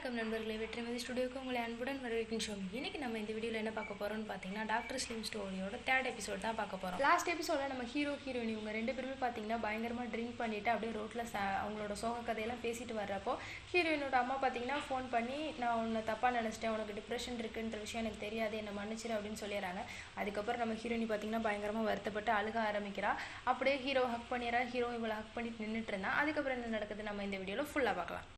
வணக்கம் நண்பர்களே வெற்றிமதி ஸ்டுடியோக்கு உங்களை அன்புடன் வரவேற்கின்றோம். இன்னைக்கு நம்ம இந்த வீடியோவில் என்ன பார்க்க போறோம்னு பார்த்தீங்கன்னா டாக்டர் ஸ்லிம் ஸ்டோரியோட தேர்ட் எபிசோட் தான் பார்க்க போறோம். லாஸ்ட் எபிசோட நம்ம ஹீரோ ஹீரோயின் இவங்க ரெண்டு பேருமே பார்த்தீங்கன்னா பயங்கரமா ட்ரிங்க் பண்ணிட்டு அப்படியே ரோட்ல அவங்களோட சோக கதையெல்லாம் பேசிட்டு வர்றப்போ ஹீரோயினோட அம்மா பார்த்தீங்கன்னா ஃபோன் பண்ணி நான் உன்னை தப்பா நினைச்சிட்டேன் உனக்கு டிப்ரெஷன் இருக்குன்ற விஷயம் எனக்கு தெரியாது என்ன மன்னிச்சிரு அப்படின்னு சொல்லிடுறாங்க. அதுக்கப்புறம் நம்ம ஹீரோயின் பார்த்தீங்கன்னா பயங்கரமா வருத்தப்பட்டு அழுக ஆரம்பிக்கிறா. அப்படியே ஹீரோ ஹக் பண்ணிடுறா. ஹீரோ இவளை ஹக் பண்ணிட்டு நின்றுட்டு இருந்தா. அதுக்கப்புறம் என்ன நடக்குது? நம்ம இந்த வீடியோவில் ஃபுல்லாக பார்க்கலாம்.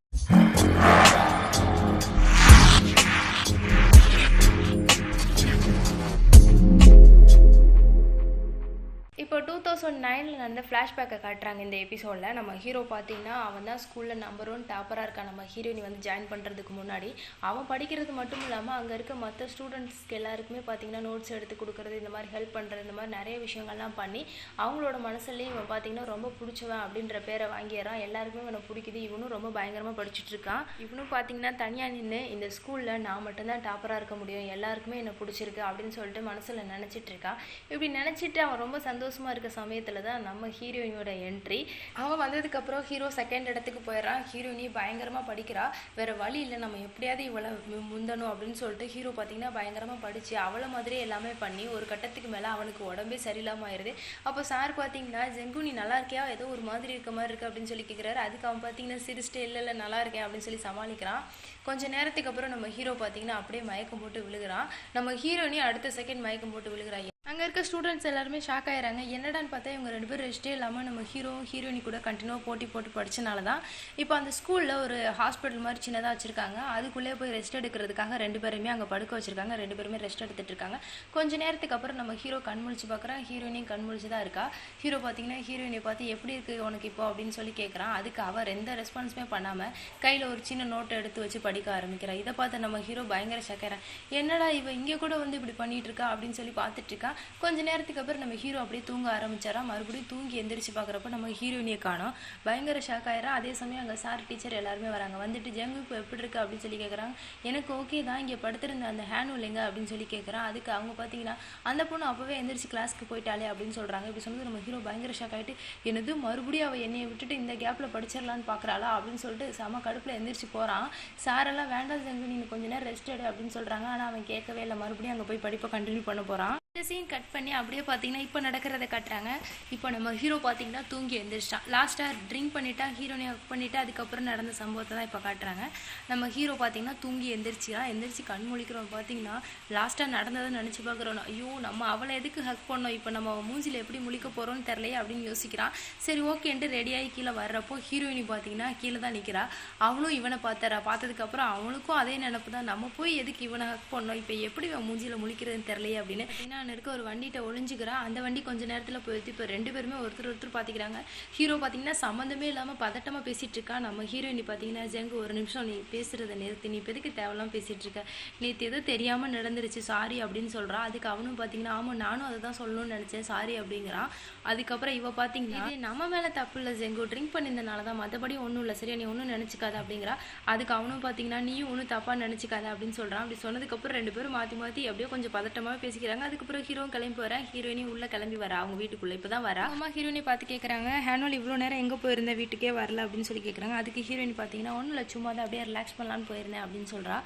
எபிசோட் நைனில் நடந்த ஃப்ளாஷ்பேக்கை காட்டுறாங்க இந்த எபிசோடில் நம்ம ஹீரோ பார்த்தீங்கன்னா அவன் தான் ஸ்கூலில் நம்பர் ஒன் டாப்பராக இருக்கான். நம்ம ஹீரோயினி வந்து ஜாயின் பண்ணுறதுக்கு முன்னாடி. அவன் படிக்கிறது மட்டும் இல்லாமல் அங்கே இருக்க மற்ற ஸ்டூடெண்ட்ஸ்க்கு எல்லாருக்குமே பார்த்தீங்கன்னா நோட்ஸ் எடுத்து கொடுக்குறது இந்த மாதிரி ஹெல்ப் பண்ணுறது இந்த மாதிரி நிறைய விஷயங்கள்லாம் பண்ணி அவங்களோட மனசுலேயும் இவன் பார்த்தீங்கன்னா ரொம்ப பிடிச்சவன் அப்படின்ற பேரை வாங்கிடுறான். எல்லாருக்குமே இவனை பிடிக்குது. இவனும் ரொம்ப பயங்கரமாக படிச்சுட்டு இருக்கான். இவனும் பார்த்தீங்கன்னா தனியாக நின்று இந்த ஸ்கூலில் நான் மட்டும்தான் டாப்பராக இருக்க முடியும். எல்லாருக்குமே என்னை பிடிச்சிருக்கு அப்படின்னு சொல்லிட்டு மனசில் நினச்சிட்டு இருக்கான். இப்படி நினச்சிட்டு அவன் ரொம்ப சந்தோஷமாக இருக்க சமயத்தில் தான் நம்ம ஹீரோயினோட என்ட்ரி அவன் வந்ததுக்கப்புறம் ஹீரோ செகண்ட் இடத்துக்கு போயிடுறான். ஹீரோயினி பயங்கரமாக படிக்கிறா. வேற வழி இல்லை. நம்ம எப்படியாவது இவ்வளோ முந்தணும் அப்படின்னு சொல்லிட்டு ஹீரோ பார்த்தீங்கன்னா பயங்கரமாக படிச்சு அவளை மாதிரி எல்லாமே பண்ணி ஒரு கட்டத்துக்கு மேலே அவனுக்கு உடம்பே சரியில்லாமல் ஆயிடுது அப்போ சார் பார்த்தீங்கன்னா ஜெங்கு நீ நல்லா இருக்கியா? ஏதோ ஒரு மாதிரி இருக்க மாதிரி இருக்கு அப்படின்னு சொல்லி கேட்குறாரு அதுக்கு அவன் பார்த்தீங்கன்னா சிரிச்சிட்டு இல்லை இல்லை நல்லா இருக்கேன் அப்படின்னு சொல்லி சமாளிக்கிறான். கொஞ்ச நேரத்துக்கு அப்புறம் நம்ம ஹீரோ பார்த்தீங்கன்னா அப்படியே மயக்கம் போட்டு விழுகிறான். நம்ம ஹீரோனி அடுத்த செகண்ட் மயக்கம் போட்டு விழுகிறான். அங்கே இருக்க ஸ்டூடெண்ட்ஸ் எல்லாருமே ஷாக் ஆகிறாங்க என்னடான்னு பார்த்தா இவங்க ரெண்டு பேரும் ரெஸ்ட்டே இல்லாமல் நம்ம ஹீரோ ஹீரோயினி கூட கண்டினியூவாக போட்டி போட்டு படித்தனால தான் இப்போ அந்த ஸ்கூலில் ஒரு ஹாஸ்பிட்டல் மாதிரி சின்னதாக வச்சுருக்காங்க. அதுக்குள்ளே போய் ரெஸ்ட் எடுக்கிறதுக்காக ரெண்டு பேருமே அங்கே படுக்க வச்சுருக்காங்க. ரெண்டு பேருமே ரெஸ்ட் எடுத்துகிட்டு இருக்காங்க. கொஞ்ச நேரத்துக்கு அப்புறம் நம்ம ஹீரோ கண் முழிச்சு பார்க்குறான் ஹீரோயினியும் கண் முழிச்சு தான் இருக்கா. ஹீரோ பார்த்தீங்கன்னா ஹீரோயினை பார்த்து எப்படி இருக்குது உனக்கு இப்போ? அப்படின்னு சொல்லி கேட்குறான் அதுக்கு அவர் எந்த ரெஸ்பான்ஸுமே பண்ணாமல் கையில் ஒரு சின்ன நோட்டை எடுத்து வச்சு படிக்க ஆரம்பிக்கிறான் இதை பார்த்து நம்ம ஹீரோ பயங்கர ஷக்கறான் என்னடா இவன் இங்கே கூட வந்து இப்படி பண்ணிகிட்டு இருக்கா? அப்படின்னு சொல்லி பார்த்துட்டு இருக்கா. கொஞ்ச நேரத்துக்கு அப்புறம் நம்ம ஹீரோ அப்படியே தூங்க ஆரம்பிச்சாரா? மறுபடியும் தூங்கி எந்திரிச்சு பார்க்குறப்ப நம்ம ஹீரோயினியை காணோம். பயங்கர ஷாக் ஆயிரா அதே சமயம் அங்கே சார் டீச்சர் எல்லாருமே வராங்க. வந்துட்டு ஜெங்கு இப்போ எப்படி இருக்கு? அப்படின்னு சொல்லி கேட்குறாங்க எனக்கு ஓகே தான். இங்கே படுத்திருந்த அந்த ஹேண்ட் இல்லைங்க அப்படின்னு சொல்லி கேட்குறான் அதுக்கு அவங்க பார்த்தீங்கன்னா அந்த பொண்ணு அப்போவே எந்திரிச்சு கிளாஸ்க்கு போயிட்டாலே அப்படின்னு சொல்கிறாங்க இப்படி சொன்னது நம்ம ஹீரோ பயங்கர ஷாக் ஆகிட்டு என்னது மறுபடியும் அவள் என்னையை விட்டுட்டு இந்த கேப்பில் படிச்சிடலான்னு பார்க்குறாளா அப்படின்னு சொல்லிட்டு செம கடுப்பில் எந்திரிச்சு போகிறான் சாரெல்லாம் வேண்டாம் ஜங்கு நீ கொஞ்ச நேரம் ரெஸ்ட் எடு அப்படின்னு சொல்கிறாங்க ஆனால் அவன் கேட்கவே இல்லை. மறுபடியும் அங்கே போய் படிப்பை கண்டினியூ பண்ண போகிறான் இந்த சீன் கட் பண்ணி அப்படியே பார்த்தீங்கன்னா இப்போ நடக்கிறத காட்டுறாங்க. இப்போ நம்ம ஹீரோ பார்த்தீங்கன்னா தூங்கி எழுந்திரிச்சிட்டான் லாஸ்ட்டாக ட்ரிங்க் பண்ணிட்டா ஹீரோனை ஹக் பண்ணிவிட்டு அதுக்கப்புறம் நடந்த சம்பவத்தை தான் இப்போ காட்டுறாங்க. நம்ம ஹீரோ பார்த்தீங்கன்னா தூங்கி எந்திரிச்சிடா எந்திரிச்சு கண் முழிக்கிறோம் பார்த்தீங்கன்னா லாஸ்ட்டாக நடந்ததை நினச்சி பார்க்குறோம் ஐயோ நம்ம அவளை எதுக்கு ஹக் பண்ணோம்? இப்போ நம்ம மூஞ்சியில் எப்படி முழிக்க போகிறோம்னு தெரிலையே அப்படின்னு யோசிக்கிறான். சரி ஓகேன்ட்டு ரெடியாகி கீழே வர்றப்போ ஹீரோயினி பார்த்தீங்கன்னா கீழே தான் நிற்கிறா அவளும் இவனை பார்த்தாரா பார்த்ததுக்கப்புறம் அவனுக்கும் அதே நினப்பு தான் நம்ம போய் எதுக்கு இவனை ஹக் பண்ணோம்? இப்போ எப்படி இவன் முழிக்கிறதுன்னு தெரிலையே அப்படின்னு. அங்க இருக்க ஒரு வண்டிகிட்ட ஒளிஞ்சுக்கிறா அந்த வண்டி கொஞ்ச நேரத்தில் போயிடுது. இப்போ ரெண்டு பேருமே ஒருத்தர் ஒருத்தர் பார்த்துக்கிறாங்க ஹீரோ பார்த்தீங்கன்னா சம்மந்தமே இல்லாமல் பதட்டமாக பேசிட்டு இருக்கா நம்ம ஹீரோயினி பார்த்தீங்கன்னா ஜெங்கு ஒரு நிமிஷம் நீ பேசுறத நிறுத்தி. நீ இப்போ எதுக்கு தேவையில்லாம பேசிட்டு இருக்க நேற்று எதோ தெரியாமல் நடந்துருச்சு. சாரி அப்படின்னு சொல்றா. அதுக்கு அவனும் பார்த்தீங்கன்னா ஆமாம் நானும் அதை தான் சொல்லணும்னு நினச்சேன். சாரி அப்படிங்கிறான் அதுக்கப்புறம் இவ பார்த்தீங்கன்னா நம்ம மேலே தப்பு இல்லை ஜெங்கு ட்ரிங்க் பண்ணியிருந்தனால தான். மற்றபடி ஒன்றும் இல்லை. சரியா நீ ஒன்றும் நினச்சிக்காத அப்படிங்கிறா. அதுக்கு அவனும் பார்த்தீங்கன்னா நீயும் ஒன்றும் தப்பாக நினச்சிக்காத அப்படின்னு சொல்கிறான் அப்படி சொன்னதுக்கப்புறம் ரெண்டு பேரும் மாற்றி மாற்றி அப்படியே கொஞ்சம் பதட்டமாக பேசிக்கிறாங்க. அதுக்கப்புறம் ஹீரோ கிளம்பி வரேன் ஹீரோயினி உள்ள கிளம்பி வரா. அவங்க வீட்டுக்குள்ள. இப்போ தான் வரா. அம்மா ஹீரோயினி பார்த்து கேட்குறாங்க ஹேனுவல் இவ்வளோ நேரம் எங்கே போயிருந்த? வீட்டுக்கே வரல அப்படின்னு சொல்லி கேட்குறாங்க அதுக்கு ஹீரோயின் பார்த்தீங்கன்னா ஒன்றும் இல்லை சும்மா தான் அப்படியே ரிலாக்ஸ் பண்ணலான்னு போயிருந்தேன் அப்படின்னு சொல்கிறா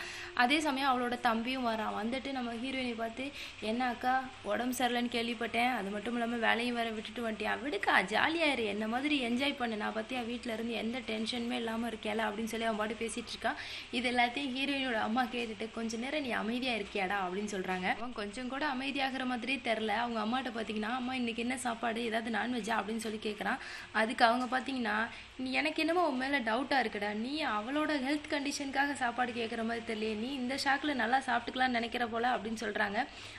அதே சமயம் அவளோட தம்பியும் வரான். வந்துட்டு நம்ம ஹீரோயினி பார்த்து என்ன அக்கா உடம்பு சரியில்லைன்னு கேள்விப்பட்டேன். அது மட்டும் இல்லாமல் வேலையும் வேற விட்டுட்டு வந்துட்டியா? விடுக்கா ஜாலியாக இரு. என்ன மாதிரி என்ஜாய் பண்ணு. நான் பற்றி வீட்டில் இருந்து எந்த டென்ஷனுமே இல்லாமல் இருக்கேல அப்படின்னு சொல்லி அவன் பாட்டு பேசிட்டு இருக்கான் இது எல்லாத்தையும் ஹீரோயினோட அம்மா கேட்டுட்டு கொஞ்ச நேரம் நீ அமைதியாக இருக்கியாடா? அப்படின்னு சொல்கிறாங்க அவன் கொஞ்சம் கூட அமைதியாக அமைதியாகிற மாதிரியே தெரில அவங்க அம்மாட்ட பார்த்தீங்கன்னா அம்மா இன்னைக்கு என்ன சாப்பாடு? ஏதாவது நான்வெஜ்ஜா? அப்படின்னு சொல்லி கேட்குறான் அதுக்கு அவங்க பார்த்தீங்கன்னா நீ எனக்கு என்னமோ உன் மேலே டவுட்டாக இருக்குடா. நீ அவளோட ஹெல்த் கண்டிஷனுக்காக சாப்பாடு கேட்குற மாதிரி தெரியல நீ இந்த ஷாக்கில் நல்லா சாப்பிட்டுக்கலாம்னு நினைக்கிற போல அப்படின்னு சொல்கிறாங்க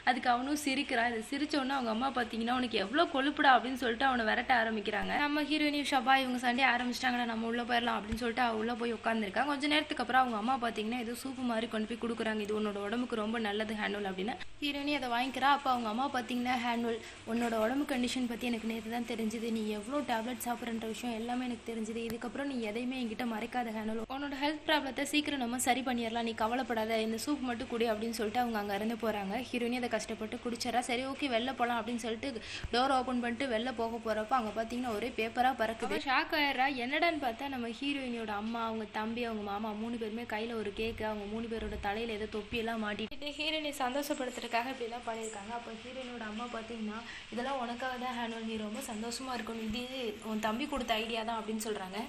அதுக்கு அவனும் சிரிக்கிறான் இது சிரிச்ச அவங்க அம்மா பார்த்தீங்கன்னா உனக்கு எவ்வளோ கொழுப்புடா? அப்படின்னு சொல்லிட்டு அவனை விரட்ட ஆரம்பிக்கிறாங்க. நம்ம ஹீரோயினி ஷபா இவங்க சண்டே ஆரம்பிச்சிட்டாங்கடா. நம்ம உள்ளே போயிடலாம். அப்படின்னு சொல்லிட்டு அவள் உள்ளே போய் உட்காந்துருக்கான் கொஞ்ச நேரத்துக்கு அப்புறம் அவங்க அம்மா பார்த்தீங்கன்னா ஏதோ சூப்பு மாதிரி கொண்டு போய் கொடுக்குறாங்க. இது உன்னோட உடம்புக்கு ரொம்ப நல்லது ஹேண்ட்வல் அப்படின்னு. ஹீரோயினி அதை வாங்கிக்கிறா. அப்போ அவங்க அம்மா பார்த்தீங்கன்னா ஹேண்ட்வல் உன்னோட உடம்பு கண்டிஷன் பற்றி எனக்கு நேற்று தான் தெரிஞ்சுது. நீ எவ்வளோ டேப்லெட் சாப்பிட்றன்ற விஷயம் எல்லாமே எனக்கு தெரிஞ்சு தெரிஞ்சது. இதுக்கப்புறம் நீ எதையுமே என்கிட்ட மறைக்காத ஹேனல். உன்னோட ஹெல்த் ப்ராப்ளத்தை சீக்கிரம் நம்ம சரி பண்ணிடலாம். நீ கவலைப்படாத. இந்த சூப் மட்டும் குடி அப்படின்னு சொல்லிட்டு அவங்க அங்கே இருந்து போகிறாங்க ஹீரோயினி அதை கஷ்டப்பட்டு குடிச்சிடறா. சரி ஓகே வெளில போகலாம் அப்படின்னு சொல்லிட்டு டோர் ஓப்பன் பண்ணிட்டு வெளில போக போகிறப்ப அங்கே பார்த்தீங்கன்னா ஒரே பேப்பராக பறக்குது. ஷாக் ஆயிடுறா. என்னடான்னு பார்த்தா நம்ம ஹீரோயினியோட அம்மா அவங்க தம்பி அவங்க மாமா மூணு பேருமே கையில் ஒரு கேக்கு அவங்க மூணு பேரோட தலையில் ஏதோ தொப்பியெல்லாம் மாட்டிட்டு ஹீரோயினை சந்தோஷப்படுத்துறதுக்காக இப்படிலாம் பண்ணியிருக்காங்க. அப்போ ஹீரோயினோட அம்மா பார்த்தீங்கன்னா இதெல்லாம் உனக்காக தான் ஹேண்ட்வல் நீ ரொம்ப சந்தோஷமாக இருக்கணும். இது உன் தம்பி கொடுத்த ஐடியா தான் அப்படின்னு சொல்கிறாங்க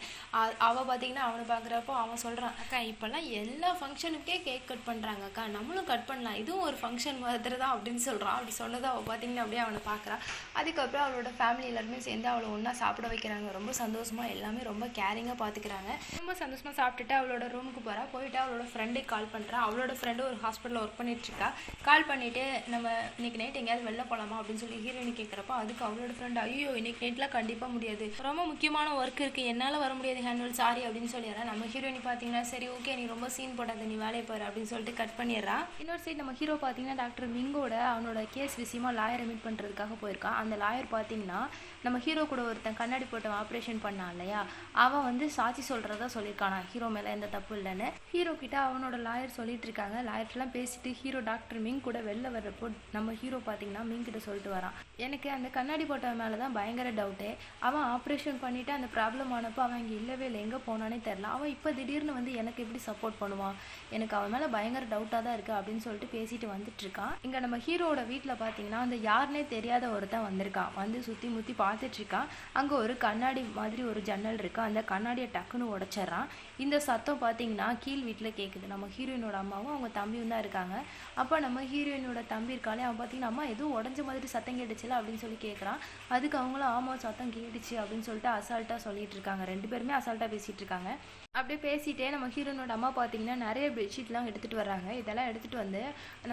அவள் பார்த்தீங்கன்னா அவனை பார்க்குறப்போ அவன் சொல்கிறான் அக்கா இப்போல்லாம் எல்லா ஃபங்க்ஷனுக்கே கேக் கட் பண்ணுறாங்க அக்கா. நம்மளும் கட் பண்ணலாம். இதுவும் ஒரு ஃபங்க்ஷன் மாதிரி தான் அப்படின்னு சொல்கிறான் அப்படி சொன்னதை அவள் பார்த்தீங்கன்னா அப்படியே அவனை பார்க்குறான் அதுக்கப்புறம் அவளோட ஃபேமிலி எல்லாருமே சேர்ந்து அவளை ஒன்றா சாப்பிட வைக்கிறாங்க. ரொம்ப சந்தோஷமாக எல்லாமே ரொம்ப கேரிங்காக பார்த்துக்கிறாங்க ரொம்ப சந்தோஷமாக சாப்பிட்டுட்டு அவளோட ரூமுக்கு போகிறா போயிட்டு அவளோட ஃப்ரெண்டுக்கு கால் பண்ணுறா அவளோட ஃப்ரெண்டு ஒரு ஹாஸ்பிட்டலில் ஒர்க் பண்ணிட்டுருக்கா கால் பண்ணிவிட்டு நம்ம இன்னைக்கு நைட் எங்கேயாவது வெளில போகலாமா அப்படின்னு சொல்லி ஹீரோயின் கேட்குறப்போ அதுக்கு அவளோட ஃப்ரெண்ட் ஐயோ இன்னைக்கு நைட்லாம் கண்டிப்பாக முடியாது. ரொம்ப முக்கியமான ஒர்க் இருக்குது என்னால் வர முடியாது ஹேண்ட்வல் சாரி அப்படின்னு சொல்லிடுறேன் நம்ம ஹீரோயினி பார்த்தீங்கன்னா சரி ஓகே நீ ரொம்ப சீன் போடாத நீ வேலையை பாரு அப்படின்னு சொல்லிட்டு கட் பண்ணிடுறான் இன்னொரு சைடு நம்ம ஹீரோ பார்த்தீங்கன்னா டாக்டர் மிங்கோட அவனோட கேஸ் விஷயமா லாயரை மீட் பண்ணுறதுக்காக போயிருக்கான். அந்த லாயர் பார்த்தீங்கன்னா நம்ம ஹீரோ கூட ஒருத்தன் கண்ணாடி போட்டு ஆப்ரேஷன் பண்ணான் இல்லையா? அவன் வந்து சாட்சி சொல்கிறதா சொல்லியிருக்கானா. ஹீரோ மேலே எந்த தப்பு இல்லைன்னு. ஹீரோ கிட்ட அவனோட லாயர் சொல்லிட்டு இருக்காங்க. லாயர்லாம் பேசிட்டு ஹீரோ டாக்டர் மிங் கூட வெளில வர்றப்போ நம்ம ஹீரோ பார்த்தீங்கன்னா மிங் கிட்ட சொல்லிட்டு வரான். எனக்கு அந்த கண்ணாடி போட்டவன் மேலே தான் பயங்கர டவுட்டு அவன் ஆப்ரேஷன் பண்ணிவிட்டு அந்த ப்ராப்ளமான ஆனப்போ அவன் இங்கே இல்லவே இல்லை. எங்கே போனானே தெரில அவன் இப்போ திடீர்னு வந்து எனக்கு எப்படி சப்போர்ட் பண்ணுவான்? எனக்கு அவன் மேலே பயங்கர டவுட்டாக தான் இருக்குது அப்படின்னு சொல்லிட்டு பேசிட்டு வந்துட்டு இருக்கான். இங்கே நம்ம ஹீரோவோட வீட்டில் பார்த்தீங்கன்னா அந்த யாருனே தெரியாத ஒருத்தன் வந்திருக்கான். வந்து சுற்றி முற்றி பார்த்துட்டு இருக்கான். அங்கே ஒரு கண்ணாடி மாதிரி ஒரு ஜன்னல் இருக்கு. அந்த கண்ணாடியை டக்குன்னு உடச்சிட்றான். இந்த சத்தம் பார்த்தீங்கன்னா கீழ் வீட்டில் கேட்குது நம்ம ஹீரோயினோட அம்மாவும் அவங்க தம்பியும் தான் இருக்காங்க. அப்போ நம்ம ஹீரோயினோட தம்பி இருக்காளே அவன் பார்த்தீங்கன்னா அம்மா எதுவும் உடஞ்ச மாதிரி சத்தம் கேட்டுச்சுல? அப்படின்னு சொல்லி கேட்குறான் அதுக்கு அவங்களும் ஆமாம் சத்தம் கேட்டுச்சு அப்படின்னு சொல்லிட்டு அசால்ட்டாக சொல்லிட்டு இருக்காங்க. ரெண்டு பேருமே அசால்ட்டாக பேசிட்டு இருக்காங்க. அப்படியே பேசிட்டே நம்ம ஹீரோனோட அம்மா பார்த்தீங்கன்னா நிறைய பெட்ஷீட்லாம் எடுத்துகிட்டு வராங்க இதெல்லாம் எடுத்துகிட்டு வந்து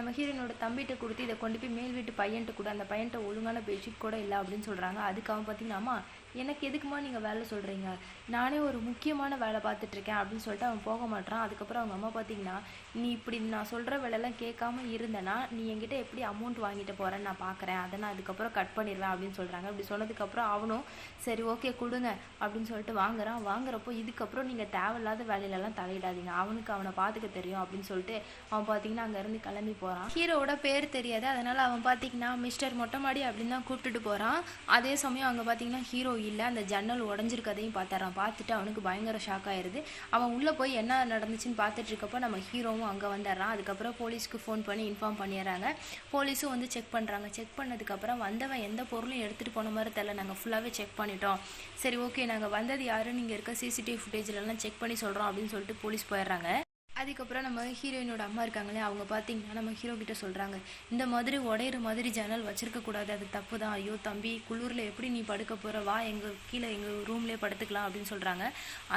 நம்ம ஹீரோனோட தம்பிகிட்ட கொடுத்து இதை கொண்டு போய் மேல் வீட்டு பையன்ட்டு கூட. அந்த பையன்ட்ட ஒழுங்கான பெட்ஷீட் கூட இல்லை அப்படின்னு சொல்கிறாங்க அதுக்கு அவன் பார்த்தீங்கன்னா அம்மா எனக்கு எதுக்குமா நீங்கள் வேலை சொல்கிறீங்க நானே ஒரு முக்கியமான வேலை பார்த்துட்ருக்கேன் அப்படின்னு சொல்லிட்டு அவன் போக மாட்டான் அதுக்கப்புறம் அவங்க அம்மா பார்த்தீங்கன்னா நீ இப்படி நான் சொல்கிற வேலையெல்லாம் கேட்காம இருந்தேன்னா நீ என்கிட்ட எப்படி அமௌண்ட் வாங்கிட்டு போகிறேன்னு நான் பார்க்குறேன் அதை நான் அதுக்கப்புறம் கட் பண்ணிடுவேன் அப்படின்னு சொல்கிறாங்க அப்படி சொன்னதுக்கப்புறம் அவனும் சரி ஓகே கொடுங்க அப்படின்னு சொல்லிட்டு வாங்குறான். வாங்குறப்போ இதுக்கப்புறம் நீங்கள் தேவையில்லாத வேலையிலலாம் தலையிடாதீங்க. அவனுக்கு அவனை பார்த்துக்க தெரியும் அப்படின்னு சொல்லிட்டு அவன் பார்த்தீங்கன்னா அங்கேருந்து கிளம்பி போகிறான் ஹீரோவோட பேர் தெரியாது. அதனால் அவன் பார்த்தீங்கன்னா மிஸ்டர் மொட்டைமாடி அப்படின்னு தான் கூப்பிட்டுட்டு போகிறான் அதே சமயம் அங்கே பார்த்தீங்கன்னா ஹீரோ இல்லை அந்த ஜன்னல் உடஞ்சிருக்கதையும் பார்த்துறான் பார்த்துட்டு அவனுக்கு பயங்கர ஷாக் ஆயிடுது அவன் உள்ளே போய் என்ன நடந்துச்சுன்னு பார்த்துட்டு இருக்கப்போ நம்ம ஹீரோவும் அங்கே வந்துடுறான். அதுக்கப்புறம் போலீஸ்க்கு ஃபோன் பண்ணி இன்ஃபார்ம் பண்ணிடுறாங்க. போலீஸும் வந்து செக் பண்ணுறாங்க செக் பண்ணதுக்கப்புறம் வந்தவன் எந்த பொருளும் எடுத்துகிட்டு போன மாதிரி தெரில நாங்கள் ஃபுல்லாகவே செக் பண்ணிட்டோம். சரி ஓகே நாங்கள் வந்தது யாருன்னு இங்கே இருக்க சிசிடிவி ஃபுட்டேஜ்லலாம் செக் பண்ணி சொல்கிறோம் அப்படின்னு சொல்லிட்டு போலீஸ் போயிடுறாங்க. அதுக்கப்புறம் நம்ம ஹீரோயினோட அம்மா இருக்காங்களே அவங்க பார்த்தீங்கன்னா நம்ம ஹீரோ கிட்ட சொல்கிறாங்க இந்த மாதிரி உடையிற மாதிரி ஜன்னல் வச்சிருக்க கூடாது அது தப்பு தான் ஐயோ தம்பி குளிரில் எப்படி நீ படுக்க போகிற வா எங்கள் கீழே எங்கள் ரூம்லேயே படுத்துக்கலாம் அப்படின்னு சொல்கிறாங்க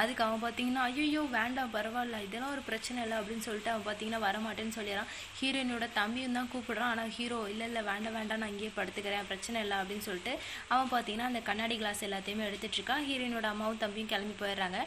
அதுக்கு அவன் பார்த்தீங்கன்னா ஐயோ வேண்டாம் பரவாயில்ல இதெல்லாம் ஒரு பிரச்சனை இல்லை அப்படின்னு சொல்லிட்டு அவன் பார்த்தீங்கன்னா வரமாட்டேன்னு சொல்லிடுறான். ஹீரோயினோட தம்பியும் தான் கூப்பிடுறான் ஆனால் ஹீரோ இல்லை இல்லை வேண்டாம் வேண்டாம் நான் இங்கேயே படுத்துக்கிறேன் பிரச்சனை இல்லை அப்படின்னு சொல்லிட்டு அவன் பார்த்தீங்கன்னா அந்த கண்ணாடி கிளாஸ் எல்லாத்தையுமே எடுத்துகிட்ருக்கான் ஹீரோயினோட அம்மாவும் தம்பியும் கிளம்பி போயிடுறாங்க.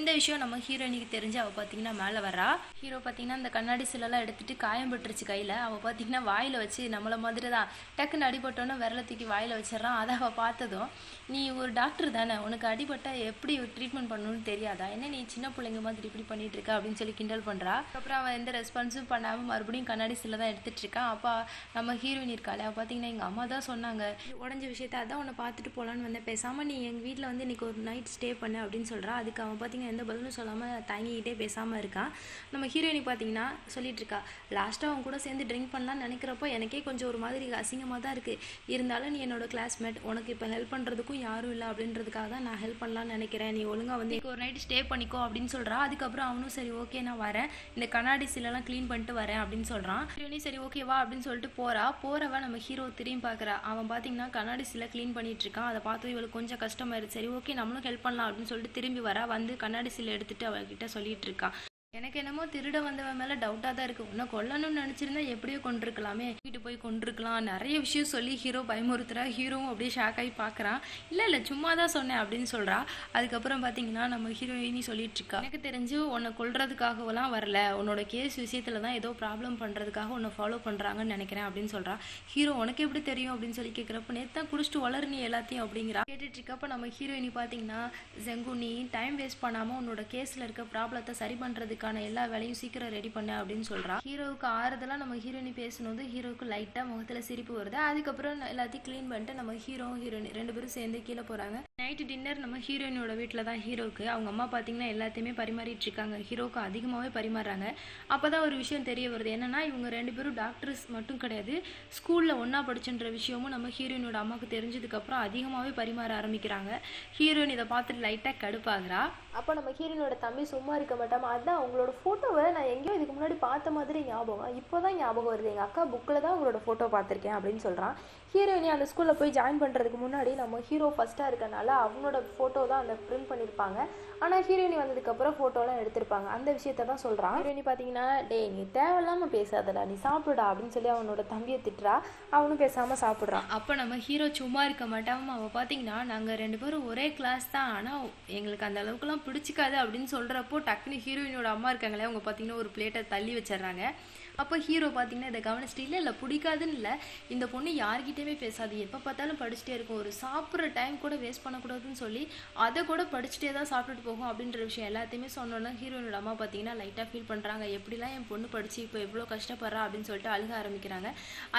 இந்த விஷயம் நம்ம ஹீரோயினுக்கு தெரிஞ்சு அவள் பார்த்தீங்கன்னா மேலே வரா ஹீரோ பார்த்தீங்கன்னா அந்த கண்ணாடி சிலெல்லாம் எடுத்துட்டு காயம் பட்டுருச்சு கையில். அவள் பார்த்தீங்கன்னா வாயில் வச்சு நம்மள மாதிரி தான் டக்குன்னு அடிபட்டோன்னே விரல தூக்கி வாயில் வச்சிடறான். அதை அவள் பார்த்ததும் நீ ஒரு டாக்டர் தானே? உனக்கு அடிபட்டா எப்படி ட்ரீட்மெண்ட் பண்ணணும்னு தெரியாதா? என்ன நீ சின்ன பிள்ளைங்க மாதிரி இப்படி பண்ணிட்டு இருக்க? அப்படின்னு சொல்லி கிண்டல் பண்ணுறா அப்புறம் அவன் எந்த ரெஸ்பான்ஸும் பண்ணாமல் மறுபடியும் கண்ணாடி சில தான் எடுத்துட்டு இருக்கான் அப்போ நம்ம ஹீரோயின் இருக்காளே. அவள் பார்த்தீங்கன்னா எங்கள் அம்மா தான் சொன்னாங்க உடஞ்ச விஷயத்த அதான் உன்னை பார்த்துட்டு போகலான்னு வந்தேன். பேசாமல் நீ எங்கள் வீட்டில் வந்து இன்னைக்கு ஒரு நைட் ஸ்டே பண்ணு அப்படின்னு சொல்கிறான் அதுக்கு அவன் பார்த்தீங்கன்னா எந்த பதிலும் சொல்லாமல் தயங்கிக்கிட்டே பேசாமல் இருக்கான் நம்ம ஹீரோயினி பார்த்தீங்கன்னா சொல்லிட்டு இருக்கா லாஸ்ட்டாக அவன் கூட சேர்ந்து ட்ரிங்க் பண்ணலான்னு நினைக்கிறப்போ எனக்கே கொஞ்சம் ஒரு மாதிரி அசிங்கமாக தான் இருக்குது இருந்தாலும் நீ என்னோட கிளாஸ்மேட் உனக்கு இப்போ ஹெல்ப் பண்ணுறதுக்கும் யாரும் இல்லை அப்படின்றதுக்காக தான் நான் ஹெல்ப் பண்ணலான்னு நினைக்கிறேன். நீ ஒழுங்காக வந்து ஒரு நைட் ஸ்டே பண்ணிக்கோ அப்படின்னு சொல்கிறா அதுக்கப்புறம் அவனும் சரி ஓகே நான் வரேன். இந்த கண்ணாடி சிலெல்லாம் க்ளீன் பண்ணிட்டு வரேன் அப்படின்னு சொல்கிறான் ஹீரோனி சரி ஓகேவா அப்படின்னு சொல்லிட்டு போகிறா போகிறவ நம்ம ஹீரோ திரும்பி பார்க்குறா அவன் பார்த்தீங்கன்னா கண்ணாடி சில க்ளீன் பண்ணிட்டு இருக்கான். அதை பார்த்து இவளுக்கு கொஞ்சம் கஷ்டமாயிருது சரி ஓகே நம்மளும் ஹெல்ப் பண்ணலாம் அப்படின்னு சொல்லிட்டு திரும்பி வரா. வந்து கண்ணாடி சிலை எடுத்துட்டு அவகிட்ட சொல்லிட்டு இருக்கான் எனக்கு என்னமோ திருட வந்தவன் மேலே டவுட்டாக தான் இருக்குது உன்னை கொல்லணும்னு நினச்சிருந்தா எப்படியோ கொண்டிருக்கலாமே வீட்டு போய் கொண்டிருக்கலாம் நிறைய விஷயம் சொல்லி ஹீரோ பயமுறுத்துறா. ஹீரோவும் அப்படியே ஷாக் ஆகி பார்க்குறான் இல்லை இல்லை சும்மா தான் சொன்னேன் அப்படின்னு சொல்கிறா அதுக்கப்புறம் பார்த்தீங்கன்னா நம்ம ஹீரோயினி சொல்லிட்டு இருக்கா எனக்கு தெரிஞ்சு உன்னை கொல்றதுக்காகவெல்லாம் வரல. உன்னோட கேஸ் விஷயத்தில் தான் ஏதோ ப்ராப்ளம் பண்ணுறதுக்காக உன்னை ஃபாலோ பண்ணுறாங்கன்னு நினைக்கிறேன் அப்படின்னு சொல்கிறா ஹீரோ உனக்கு எப்படி தெரியும் அப்படின்னு சொல்லி கேட்குறப்ப நேற்று தான் குடிச்சிட்டு வளர்னி எல்லாத்தையும் அப்படிங்கிறா. கேட்டுட்டு இருக்கப்ப நம்ம ஹீரோயினி பார்த்தீங்கன்னா செங்குனி டைம் வேஸ்ட் பண்ணாமல் உன்னோட கேஸில் இருக்க ப்ராப்ளத்தை சரி பண்ணுறதுக்கான எல்லா வேலையும் சீக்கிரம் ரெடி பண்ண அப்படின்னு சொல்கிறா ஹீரோவுக்கு ஆறுதலாக நம்ம ஹீரோயினி பேசுனது ஹீரோவுக்கு லைட்டாக முகத்தில் சிரிப்பு வருது. அதுக்கப்புறம் எல்லாத்தையும் க்ளீன் பண்ணிட்டு நம்ம ஹீரோ ஹீரோயின் ரெண்டு பேரும் சேர்ந்து கீழே போகிறாங்க நைட்டு டின்னர் நம்ம ஹீரோயினோட வீட்டில் தான் ஹீரோவுக்கு அவங்க அம்மா பார்த்தீங்கன்னா எல்லாத்தையுமே பரிமாறிட்டு இருக்காங்க. ஹீரோவுக்கு அதிகமாகவே பரிமாறுறாங்க. அப்போ தான் ஒரு விஷயம் தெரிய வருது. என்னன்னா இவங்க ரெண்டு பேரும் டாக்டர்ஸ் மட்டும் கிடையாது ஸ்கூலில் ஒன்றா படிச்சுன்ற விஷயமும் நம்ம ஹீரோயினோட அம்மாவுக்கு தெரிஞ்சதுக்கப்புறம் அதிகமாகவே பரிமாற ஆரம்பிக்கிறாங்க. ஹீரோயின் இதை பார்த்துட்டு லைட்டாக கடுப்பாகிறா. அப்போ நம்ம ஹீரோயினோட தம்பி சும்மா இருக்க மாட்டாமல் அதான் அவங்களோட ஃபோட்டோவை நான் எங்கேயோ இதுக்கு முன்னாடி பார்த்த மாதிரி ஞாபகம். இப்போ தான் ஞாபகம் வருது. எங்கள் அக்கா புக்கில் தான் அவங்களோட ஃபோட்டோ பார்த்துருக்கேன் அப்படின்னு சொல்கிறான் ஹீரோயினி அந்த ஸ்கூலில் போய் ஜாயின் பண்ணுறதுக்கு முன்னாடி நம்ம ஹீரோ ஃபஸ்ட்டாக இருக்கனால அவனோட ஃபோட்டோ தான் அந்த பிரிண்ட் பண்ணியிருப்பாங்க ஆனால் ஹீரோயினி வந்ததுக்கப்புறம் ஃபோட்டோலாம் எடுத்திருப்பாங்க. அந்த விஷயத்த தான் சொல்கிறான் ஹீரோயினி பார்த்தீங்கன்னா டேய் நீ தேவையில்லாமல் பேசாதடா நீ சாப்பிடுடா அப்படின்னு சொல்லி அவனோட தம்பியை திட்டுறா. அவனும் பேசாமல் சாப்பிட்றான். அப்போ நம்ம ஹீரோ சும்மா இருக்க மாட்டாமல் அவள் பார்த்தீங்கன்னா நாங்கள் ரெண்டு பேரும் ஒரே கிளாஸ் தான். ஆனால் எங்களுக்கு அந்த அளவுக்குலாம் பிடிச்சிக்காது அப்படின்னு சொல்கிறப்போ டக்குன்னு ஹீரோயினோட அம்மா இருக்காங்களே அவங்க பார்த்தீங்கன்னா ஒரு பிளேட்டை தள்ளி வச்சிடுறாங்க. அப்போ ஹீரோ பார்த்தீங்கன்னா இதை கவனிச்சிட்டு இல்லை இல்லை பிடிக்காதுன்னு இல்லை. இந்த பொண்ணு யார்கிட்டயுமே பேசாது. எப்போ பார்த்தாலும் படிச்சுட்டே இருக்கும். ஒரு சாப்பிட்ற டைம் கூட வேஸ்ட் பண்ணக்கூடாதுன்னு சொல்லி அதை கூட படிச்சுட்டே தான் சாப்பிட்டுட்டு போகும். அப்படின்ற விஷயம் எல்லாத்தையுமே சொன்னோன்னா ஹீரோனோட அம்மா பார்த்தீங்கன்னா லைட்டாக ஃபீல் பண்ணுறாங்க எப்படிலாம் என் பொண்ணு படிச்சு இப்போ எவ்வளோ கஷ்டப்படுறா? அப்படின்னு சொல்லிட்டு அழுக ஆரம்பிக்கிறாங்க.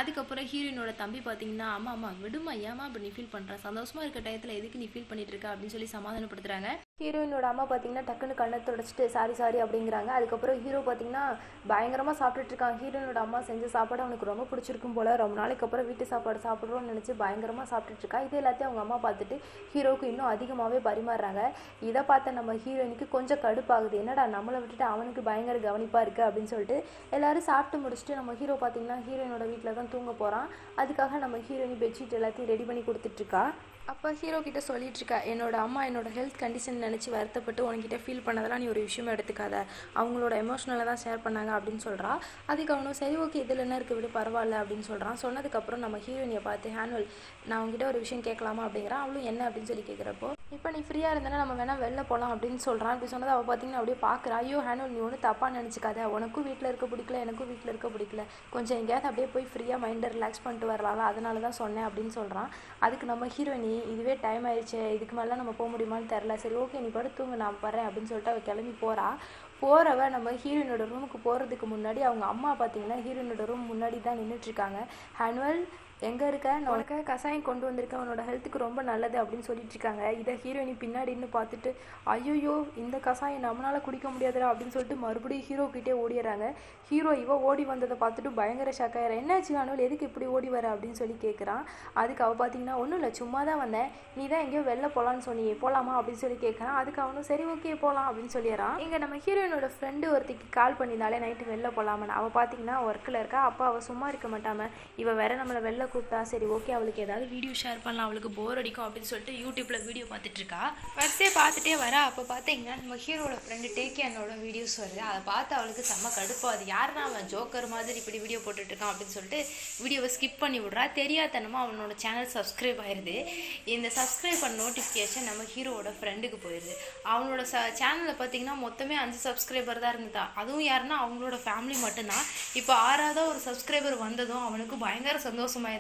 அதுக்கப்புறம் ஹீரோயினோட தம்பி பார்த்தீங்கன்னா அம்மா அம்மா விடுமா ஏமா அப்படி நீ ஃபீல் பண்ணுற சந்தோஷமாக இருக்க டயத்தில் எதுக்கு நீ ஃபீல் பண்ணிட்டு இருக்க? அப்படின்னு சொல்லி சமாதானப்படுத்துகிறாங்க ஹீரோயினோட அம்மா பார்த்தீங்கன்னா டக்குன்னு கண்ணை தொடச்சிட்டு சாரி சாரி அப்படிங்கிறாங்க. அதுக்கப்புறம் ஹீரோ பார்த்தீங்கன்னா பயங்கரமாக சாப்பிட்டுட்ருக்கான் ஹீரோயினோட அம்மா செஞ்ச சாப்பாடு அவனுக்கு ரொம்ப பிடிச்சிருக்கும் போல. ரொம்ப நாளைக்கு அப்புறம் வீட்டு சாப்பாடு சாப்பிட்றோம்னு நினச்சி பயங்கரமாக சாப்பிட்டுட்டு இருக்கா. இது எல்லாத்தையும் அவங்க அம்மா பார்த்துட்டு ஹீரோவுக்கு இன்னும் அதிகமாகவே பரிமாறுறாங்க. இதை பார்த்த நம்ம ஹீரோயினுக்கு கொஞ்சம் கடுப்பாகுது. என்னடா நம்மளை விட்டுட்டு அவனுக்கு பயங்கர கவனிப்பாக இருக்குது அப்படின்னு சொல்லிட்டு எல்லோரும் சாப்பிட்டு முடிச்சுட்டு நம்ம ஹீரோ பார்த்தீங்கன்னா ஹீரோயினோட வீட்டில் தான் தூங்க போகிறான் அதுக்காக நம்ம ஹீரோயின் பெட்ஷீட் எல்லாத்தையும் ரெடி பண்ணி கொடுத்துட்ருக்கா அப்போ ஹீரோ கிட்ட சொல்லிட்டு இருக்கா என்னோட அம்மா என்னோட ஹெல்த் கண்டிஷன் நினச்சி வருத்தப்பட்டு உன்கிட்ட ஃபீல் பண்ணதெல்லாம் நீ ஒரு விஷயம் எடுத்துக்காத. அவங்களோட எமோஷனலை தான் ஷேர் பண்ணாங்க அப்படின்னு சொல்கிறா அதுக்கு அவனும் சரி ஓகே இதில் என்ன இருக்குது விட பரவாயில்ல அப்படின்னு சொல்கிறான் சொன்னதுக்கப்புறம் நம்ம ஹீரோயினியை பார்த்து ஹேனுவல் நான் உங்ககிட்ட ஒரு விஷயம் கேட்கலாமா? அப்படிங்கிறான். அவளும் என்ன? அப்படின்னு சொல்லி கேட்குறப்போ இப்போ நீ ஃப்ரீயாக இருந்தனா நம்ம வேணால் வெளில போகலாம் அப்படின்னு சொல்கிறான் அப்படி சொன்னது அவள் பார்த்தீங்கன்னா அப்படியே பார்க்குறா ஐயோ ஹேனுவல் நீ ஒன்றும் தப்பாக நினச்சிக்காத. உனக்கும் வீட்டில் இருக்க பிடிக்கல எனக்கும் வீட்டில் இருக்க பிடிக்கல. கொஞ்சம் எங்கேயாவது அப்படியே போய் ஃப்ரீயாக மைண்டை ரிலாக்ஸ் பண்ணிட்டு வரலாம் அதனால தான் சொன்னேன் அப்படின்னு சொல்கிறான் அதுக்கு நம்ம ஹீரோயினி இதுவே டைம் ஆயிடுச்சு இதுக்கு மேலாம் நம்ம போக முடியுமான்னு தெரில சரி ஓகே நீ படு தூங்க நான் வரேன் அப்படின்னு சொல்லிட்டு அவள் கிளம்பி போகிறா போகிறவ நம்ம ஹீரோயினோட ரூமுக்கு போகிறதுக்கு முன்னாடி அவங்க அம்மா பார்த்தீங்கன்னா ஹீரோயினோட ரூம் முன்னாடி தான் நின்றுட்டுருக்காங்க ஹானுவல் எங்கே இருக்க? நான் உனக்கு கஷாயம் கொண்டு வந்திருக்கேன். உன்னோட ஹெல்த்துக்கு ரொம்ப நல்லது அப்படின்னு சொல்லிட்டு இருக்காங்க. இதை ஹீரோயினி பின்னாடின்னு பார்த்துட்டு ஐயோயோ இந்த கசாயம் நம்மளால குடிக்க முடியாதுடா அப்படின்னு சொல்லிட்டு மறுபடியும் ஹீரோ கிட்டே ஓடிடுறாங்க. ஹீரோ இவ ஓடி வந்ததை பார்த்துட்டு பயங்கர ஷாக் ஆயிரம் என்னாச்சு அனுவல் எதுக்கு இப்படி ஓடி வர? அப்படின்னு சொல்லி கேட்குறான் அதுக்கு அவள் பார்த்தீங்கன்னா ஒன்றும் இல்லை சும்மா தான் வந்தேன். நீ தான் எங்கேயோ வெளில போகலான்னு சொன்னியே போகலாமா அப்படின்னு சொல்லி கேட்குறான் அதுக்கு அவனும் சரி ஓகே போகலாம் அப்படின்னு சொல்லிடுறான். இங்கே நம்ம ஹீரோயினோட ஃப்ரெண்டு ஒருத்திக்கு கால் பண்ணியிருந்தாலே நைட்டு வெளில போகலாமான்னு அவள் பார்த்தீங்கன்னா ஒர்க்கில் இருக்கா. அப்போ அவள் சும்மா இருக்க மாட்டாமல் இவள் வேற நம்மளை வெளில கூப்பிட்டா சரி ஓகே அவளுக்கு ஏதாவது வீடியோ ஷேர் பண்ணலாம் அவளுக்கு போர் அடிக்கும் அப்படின்னு சொல்லிட்டு யூடியூப்பில் வீடியோ பார்த்துட்டு இருக்கா ஃபர்ஸ்டே பார்த்துட்டே வரா. அப்போ பார்த்தீங்கன்னா நம்ம ஹீரோட ஃப்ரெண்டு டேக்கியானோட வீடியோஸ் வருது. அதை பார்த்து அவளுக்கு செம்ம கடுப்பாது யாருன்னா அவன் ஜோக்கர் மாதிரி இப்படி வீடியோ போட்டுட்டு இருக்கான் அப்படின்னு சொல்லிட்டு வீடியோவை ஸ்கிப் பண்ணி விடுறா. தெரியாதனமா அவனோட சேனல் சப்ஸ்கிரைப் ஆயிருது. இந்த சப்ஸ்கிரைப் பண்ண நோட்டிஃபிகேஷன் நம்ம ஹீரோவோட ஃப்ரெண்டுக்கு போயிடுது அவனோட ச சேனலில் பார்த்தீங்கன்னா மொத்தமே அஞ்சு சப்ஸ்கிரைபர் தான் இருந்ததா? அதுவும் யாருன்னா அவங்களோட ஃபேமிலி மட்டும்தான். இப்போ ஆறாவது ஒரு சப்ஸ்கிரைபர் வந்ததும் அவனுக்கு பயங்கர சந்தோஷமாயிருது.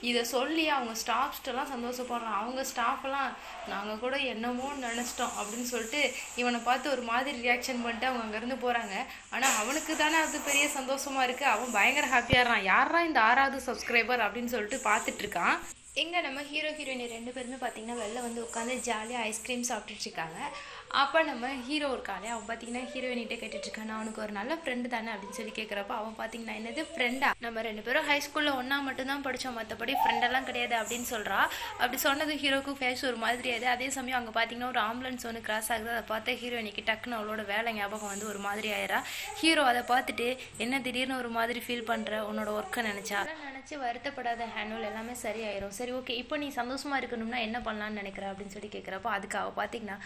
இதை சொல்லி அவங்க ஸ்டாஃப்ஸ்டெல்லாம் சந்தோஷப்படுறான் அவங்க ஸ்டாஃப்லாம் நாங்கள் கூட என்னமோ நினச்சிட்டோம் அப்படின்னு சொல்லிட்டு இவனை பார்த்து ஒரு மாதிரி ரியாக்ஷன் பண்ணிட்டு அவங்க அங்கேருந்து போகிறாங்க ஆனால் அவனுக்கு தானே அது பெரிய சந்தோஷமா இருக்குது அவன் பயங்கர ஹாப்பியாக யாரா இந்த ஆறாவது சப்ஸ்கிரைபர் அப்படின்னு சொல்லிட்டு பார்த்துட்ருக்கான் எங்கே நம்ம ஹீரோ ஹீரோயினி ரெண்டு பேருமே பார்த்தீங்கன்னா வெளில வந்து உட்காந்து ஜாலியாக ஐஸ்கிரீம் சாப்பிட்டுட்டு இருக்காங்க. அப்போ நம்ம ஹீரோ இருக்காளே அவன் பார்த்தீங்கன்னா ஹீரோயினிட்டே கேட்டுட்டு இருக்கான் நான் அவனுக்கு ஒரு நல்ல ஃப்ரெண்டு தானே அப்படின்னு சொல்லி கேட்குறப்ப அவன் பார்த்தீங்கன்னா என்னது? ஃப்ரெண்டா நம்ம ரெண்டு பேரும் ஹை ஸ்கூலில் ஒன்றா மட்டும்தான் படித்தோம் மற்றபடி ஃப்ரெண்டெல்லாம் கிடையாது அப்படின்னு சொல்கிறா அப்படி சொன்னது ஹீரோக்கு ஃபேஸ் ஒரு மாதிரி ஆகுது அதே சமயம் அங்கே பார்த்தீங்கன்னா ஒரு ஆம்புலன்ஸ் ஒன்று கிராஸ் ஆகுது. அதை பார்த்து ஹீரோயினிக்கு டக்குன்னு அவளோட வேலை ஞாபகம் வந்து ஒரு மாதிரி ஆயிரா ஹீரோ அதை பார்த்துட்டு என்ன திடீர்னு ஒரு மாதிரி ஃபீல் பண்ணுற உன்னோட ஒர்க்கை நினச்சா? நினச்சி வருத்தப்படாத ஹேனுவல் எல்லாமே சரியாயிரும். சரி ஓகே இப்போ நீ சந்தோஷமா இருக்கணும்னா என்ன பண்ணலான்னு நினைக்கிற அப்படின்னு சொல்லி கேட்குறப்போ அதுக்கு அவள் பார்த்தீங்கன்னா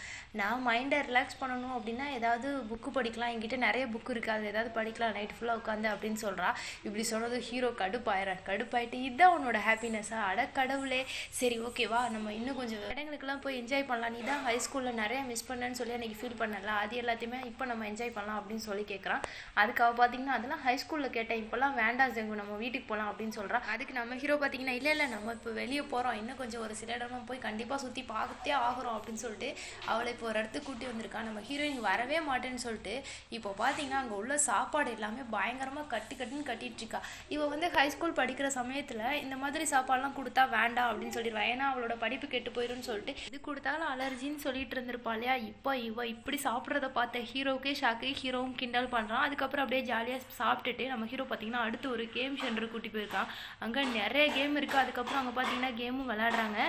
நான் மைண்டை ரிலாக்ஸ் பண்ணணும் அப்படின்னா ஏதாவது புக்கு படிக்கலாம். என்கிட்ட நிறைய புக்கு இருக்குது அது ஏதாவது படிக்கலாம். நைட் ஃபுல்லாக உட்காந்து அப்படின்னு சொல்கிறா இப்படி சொன்னது ஹீரோ கடுப்பாயிரம் கடுப்பாயிட்டு இதுதான் உன்னோட ஹாப்பினஸ்ஸா அட கடவுளே. சரி ஓகேவா நம்ம இன்னும் கொஞ்சம் இடங்களுக்கெல்லாம் போய் என்ஜாய் பண்ணலாம். நீ தான் ஹை ஸ்கூலில் நிறைய மிஸ் பண்ணேன்னு சொல்லி அன்றைக்கி ஃபீல் பண்ணல. அது எல்லாத்தையுமே இப்போ நம்ம என்ஜாய் பண்ணலாம் அப்படின்னு சொல்லி கேட்குறான் அதுக்கு அவள் பார்த்தீங்கன்னா அதெல்லாம் ஹை ஸ்கூலில் கேட்டேன். இப்போல்லாம் வேண்டாம் ஜெங்கு. நம்ம வீட்டுக்கு போகலாம் அப்படின்னு சொல்கிறா அதுக்கு நம்ம ஹீரோ பார்த்தீங்கன்னா இல்லை இல்லை நம்ம இப்போ வெளியே போகிறோம் இன்னும் கொஞ்சம் ஒரு சில இடமா போய் கண்டிப்பாக சுற்றி பார்த்தே ஆகுறோம் அப்படின்னு சொல்லிட்டு அவளை இப்போ ஒரு இடத்துக்கு கூட்டி வந்திருக்கா. நம்ம ஹீரோயின் வரவே மாட்டேன்னு சொல்லிட்டு இப்போ பார்த்தீங்கன்னா அங்கே உள்ள சாப்பாடு எல்லாமே பயங்கரமாக கட்டு கட்டுன்னு கட்டிட்டு இருக்கா. இவ வந்து ஹை ஸ்கூல் படிக்கிற சமயத்தில் இந்த மாதிரி சாப்பாடுலாம் கொடுத்தா வேண்டாம் அப்படின்னு சொல்லிடுவா. ஏன்னா அவளோட படிப்பு கெட்டு போயிரும்னு சொல்லிட்டு இது கொடுத்தாலும் அலர்ஜின்னு சொல்லிட்டு இருந்திருப்பா இல்லையா? இப்போ இவ இப்படி சாப்பிட்றத பார்த்த ஹீரோவுக்கே ஷாக்கு ஹீரோவும் கிண்டல் பண்ணுறான் அதுக்கப்புறம் அப்படியே ஜாலியாக சாப்பிட்டுட்டு நம்ம ஹீரோ பார்த்தீங்கன்னா அடுத்து ஒரு கேம் சென்டர் கூட்டி போயிருக்கான் அங்கே நிறைய கேம் இருக்குது அதுக்கப்புறம் அங்கே பார்த்தீங்கன்னா கேமும் விளாட்றாங்க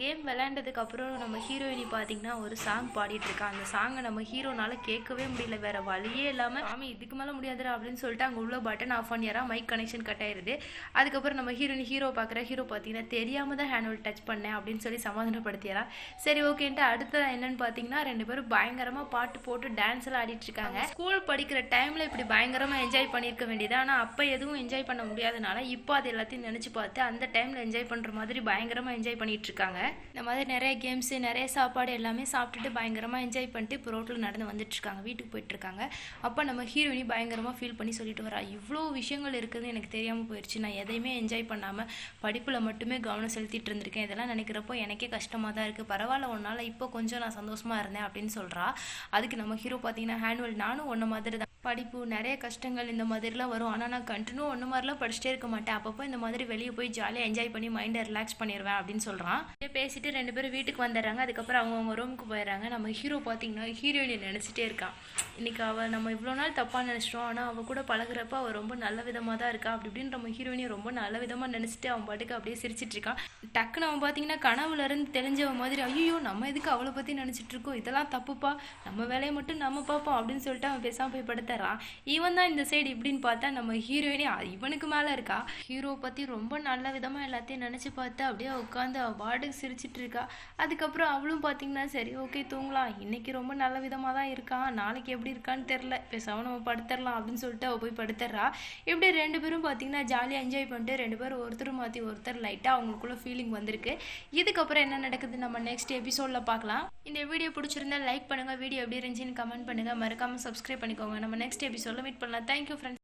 கேம் விளாண்டதுக்கப்புறம் நம்ம ஹீரோயினி பார்த்தீங்கன்னா ஒரு சாங் பாடிட்டு இருக்கா. அந்த சாங்கை நம்ம ஹீரோனால கேட்கவே முடியல. வேற வழியே இல்லாமல் ஆமாம் இதுக்கு மேலே முடியாதுடா அப்படின்னு சொல்லிட்டு அங்கே உள்ள பட்டன் ஆஃப் பண்ணியாரா மைக் கனெக்ஷன் கட் ஆயிடுது அதுக்கப்புறம் நம்ம ஹீரோயின் ஹீரோ பார்க்குற ஹீரோ பார்த்தீங்கன்னா தெரியாமல் தான் ஹேண்ட் டச் பண்ணேன் அப்படின்னு சொல்லி சமாதானப்படுத்தியாரா சரி ஓகேன்ட்டு அடுத்தது என்னன்னு பார்த்தீங்கன்னா ரெண்டு பேரும் பயங்கரமாக பாட்டு போட்டு டான்ஸ் எல்லாம் ஆடிட்டு இருக்காங்க. ஸ்கூல் படிக்கிற டைமில் இப்படி பயங்கரமாக என்ஜாய் பண்ணியிருக்க வேண்டியது. ஆனால் அப்போ எதுவும் என்ஜாய் பண்ண முடியாதனால இப்போ அது எல்லாத்தையும் நினச்சி பார்த்து அந்த டைமில் என்ஜாய் பண்ணுற மாதிரி பயங்கரமாக என்ஜாய் பண்ணிட்டு இருக்காங்க இந்த மாதிரி நிறைய கேம்ஸு நிறைய சாப்பாடு எல்லாமே சாப்பிட்டுட்டு பயங்கரமாக என்ஜாய் பண்ணிட்டு இப்போ ரோட்டில் நடந்து வந்துட்டுருக்காங்க. வீட்டுக்கு போயிட்டுருக்காங்க. அப்போ நம்ம ஹீரோயினி பயங்கரமாக ஃபீல் பண்ணி சொல்லிட்டு வரா இவ்வளோ விஷயங்கள் இருக்குதுன்னு எனக்கு தெரியாமல் போயிடுச்சு நான் எதையுமே என்ஜாய் பண்ணாமல் படிப்பில் மட்டுமே கவனம் செலுத்திட்டு இருந்திருக்கேன். இதெல்லாம் நினைக்கிறப்போ எனக்கே கஷ்டமாக தான் இருக்குது பரவாயில்ல ஒன்றால் இப்போ கொஞ்சம் நான் சந்தோஷமாக இருந்தேன் அப்படின்னு சொல்கிறா அதுக்கு நம்ம ஹீரோ பார்த்தீங்கன்னா ஹேண்ட்வெல் நானும் ஒன்றை மாதிரி தான் படிப்பு நிறைய கஷ்டங்கள் இந்த மாதிரிலாம் வரும். ஆனால் நான் கண்டினியூ ஒன்று மாதிரிலாம் படிச்சுட்டே இருக்க மாட்டேன். அப்பப்போ இந்த மாதிரி வெளியே போய் ஜாலியாக என்ஜாய் பண்ணி மைண்டை ரிலாக்ஸ் பண்ணிடுவேன் அப்படின்னு சொல்கிறான் பேசிட்டு ரெண்டு பேரும் வீட்டுக்கு வந்துடுறாங்க. அதுக்கப்புறம் அவங்கவுங்க ரூமுக்கு போயிடுறாங்க. நம்ம ஹீரோ பார்த்தீங்கன்னா ஹீரோயினை நினச்சிட்டே இருக்கான். இன்னைக்கு அவள் நம்ம இவ்வளோ நாள் தப்பாக நினச்சிட்டோம். ஆனால் அவள் கூட பழகிறப்ப அவள் ரொம்ப நல்ல விதமாக தான் இருக்கா அப்படி இப்படின்னு நம்ம ஹீரோயினை ரொம்ப நல்ல விதமாக நினச்சிட்டு அவன் பாட்டுக்கு அப்படியே சிரிச்சிட்டு இருக்கான். டக்குன்னு அவன் பார்த்தீங்கன்னா கனவுலேருந்து தெரிஞ்சவ மாதிரி ஐயோ நம்ம எதுக்கு அவளை பற்றி நினச்சிட்டு இருக்கோம்? இதெல்லாம் தப்புப்பா. நம்ம வேலையை மட்டும் நம்ம பார்ப்போம் அப்படின்னு சொல்லிட்டு அவன் பேசாமல் போய் படுத்துறான் இவன் தான் இந்த சைடு இப்படின்னு பார்த்தா நம்ம ஹீரோயினி இவனுக்கு மேலே இருக்கா? ஹீரோ பற்றி ரொம்ப நல்ல விதமாக எல்லாத்தையும் நினச்சி பார்த்து அப்படியே உட்காந்து வார்டுக்கு சிரிச்சிட்டு இருக்கா. அதுக்கப்புறம் அவளும் பார்த்தீங்கன்னா சரி ஓகே தூங்கலாம். இன்னைக்கு ரொம்ப நல்ல விதமாக தான் இருக்கான் நாளைக்கு எப்படி இருக்கான்னு தெரில பேசாமல் நம்ம படுத்துடலாம் அப்படின்னு சொல்லிட்டு அவள் போய் படுத்துடுறா இப்படி ரெண்டு பேரும் பார்த்தீங்கன்னா ஜாலியாக என்ஜாய் பண்ணிட்டு ரெண்டு பேரும் ஒருத்தர் மாற்றி ஒருத்தர் லைட்டாக அவங்களுக்குள்ள ஃபீலிங் வந்திருக்கு. இதுக்கப்புறம் என்ன நடக்குது நம்ம நெக்ஸ்ட் எபிசோடில் பார்க்கலாம். இந்த வீடியோ பிடிச்சிருந்தா லைக் பண்ணுங்கள் வீடியோ எப்படி இருந்துச்சுன்னு கமெண்ட் பண்ணுங்கள் மறக்காமல் சப்ஸ்கிரைப் பண்ணிக்கோங்க. நம்ம நம்ம நெக்ஸ்ட் எபிசோடில் மீட் பண்ணலாம். Thank you friends